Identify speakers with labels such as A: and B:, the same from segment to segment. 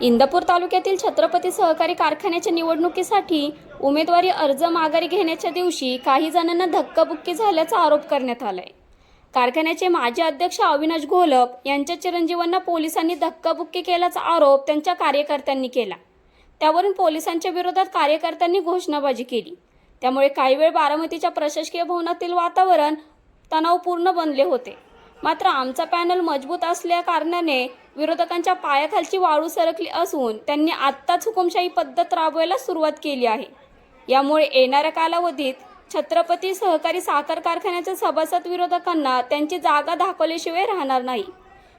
A: इंदापूर तालुक्यातील छत्रपती सहकारी कारखान्याच्या निवडणुकीसाठी उमेदवारी अर्ज माघारी घेण्याच्या दिवशी काही जणांना धक्काबुक्की झाल्याचा आरोप करण्यात आलाय. कारखान्याचे माजी अध्यक्ष अविनाश घोलप यांच्या चिरंजीवांना पोलिसांनी धक्काबुक्की केल्याचा आरोप त्यांच्या कार्यकर्त्यांनी केला. त्यावरून पोलिसांच्या विरोधात कार्यकर्त्यांनी घोषणाबाजी केली. त्यामुळे काही वेळ बारामतीच्या प्रशासकीय भवनातील वातावरण तणावपूर्ण बनले होते. मात्र आमचा पॅनल मजबूत असल्या कारणाने विरोधकांच्या पायाखालची वाळू सरकली असून त्यांनी आत्ताच हुकुमशाही पद्धत राबवायला सुरुवात केली आहे. यामुळे येणाऱ्या कालावधीत छत्रपती सहकारी साखर कारखान्याच्या सभासद विरोधकांना त्यांची जागा दाखवल्याशिवाय राहणार नाही.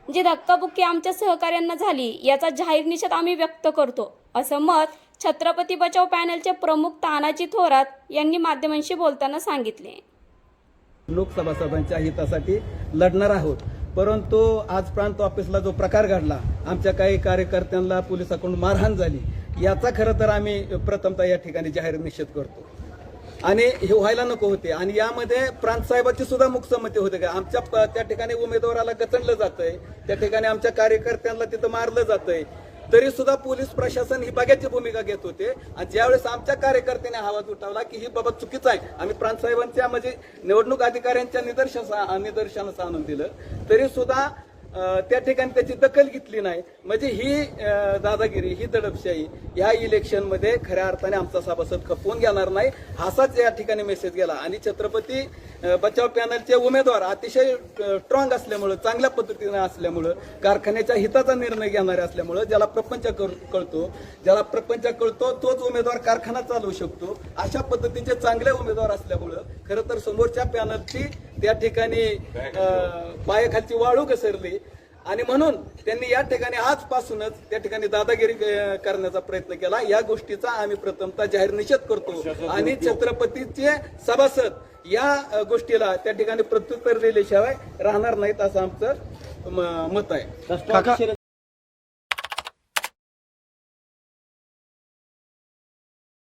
A: जी धक्काबुक्की आमच्या सहकार्यांना झाली याचा जाहीर निषेध आम्ही व्यक्त करतो असं मत छत्रपती बचाव पॅनलचे प्रमुख तानाजी थोरात यांनी माध्यमांशी बोलताना सांगितले.
B: लोकसभासदांच्या हितासाठी लढणार आहोत. परंतु आज प्रांत ऑफिसला जो प्रकार घडला आमच्या काही कार्यकर्त्यांना पोलिसाकडून मारहाण झाली. याचा खरं तर आम्ही प्रथमतः या ठिकाणी जाहीर निषेध करतो. आणि हे व्हायला नको होते. आणि यामध्ये प्रांत साहेबांची सुद्धा मुखसंमती होते का? आमच्या प- त्या ठिकाणी उमेदवाराला गचंडलं जातंय. त्या ठिकाणी आमच्या कार्यकर्त्यांना तिथं मारलं जातंय. तरी सुद्धा पोलीस प्रशासन ही बघ्याची भूमिका घेत होते. आणि ज्यावेळेस आमच्या कार्यकर्त्याने आवाज उठवला की ही बाबत चुकीचं आहे. आम्ही प्रांतसाहेबांच्या म्हणजे निवडणूक अधिकाऱ्यांच्या निदर्शनास निदर्शनास आणून दिलं. तरी सुद्धा त्या ठिकाणी त्याची दखल घेतली नाही. म्हणजे ही दादागिरी ही दडपशाही या इलेक्शनमध्ये खऱ्या अर्थाने आमचा सभासद खपवून घेणार नाही. असाच या ठिकाणी मेसेज गेला. आणि छत्रपती बचाव पॅनलचे उमेदवार अतिशय स्ट्रॉंग असल्यामुळं चांगल्या पद्धतीने असल्यामुळं कारखान्याच्या हिताचा निर्णय घेणारे असल्यामुळं ज्याला प्रपंच कळतो ज्याला प्रपंच कळतो तोच उमेदवार कारखाना चालवू शकतो. अशा पद्धतीचे चांगले उमेदवार असल्यामुळं खरं तर समोरच्या पॅनलची त्या ठिकाणी पायाखालची वाळू घसरली. आणि म्हणून त्यांनी या ठिकाणी आजपासूनच त्या ठिकाणी दादागिरी करण्याचा प्रयत्न केला. या गोष्टीचा आम्ही प्रथमतः जाहीर निषेध करतो. आणि छत्रपतीचे सभासद या गोष्टीला त्या ठिकाणी प्रत्युत्तर दिल्याशिवाय राहणार नाहीत असं आमचं म- मत आहे.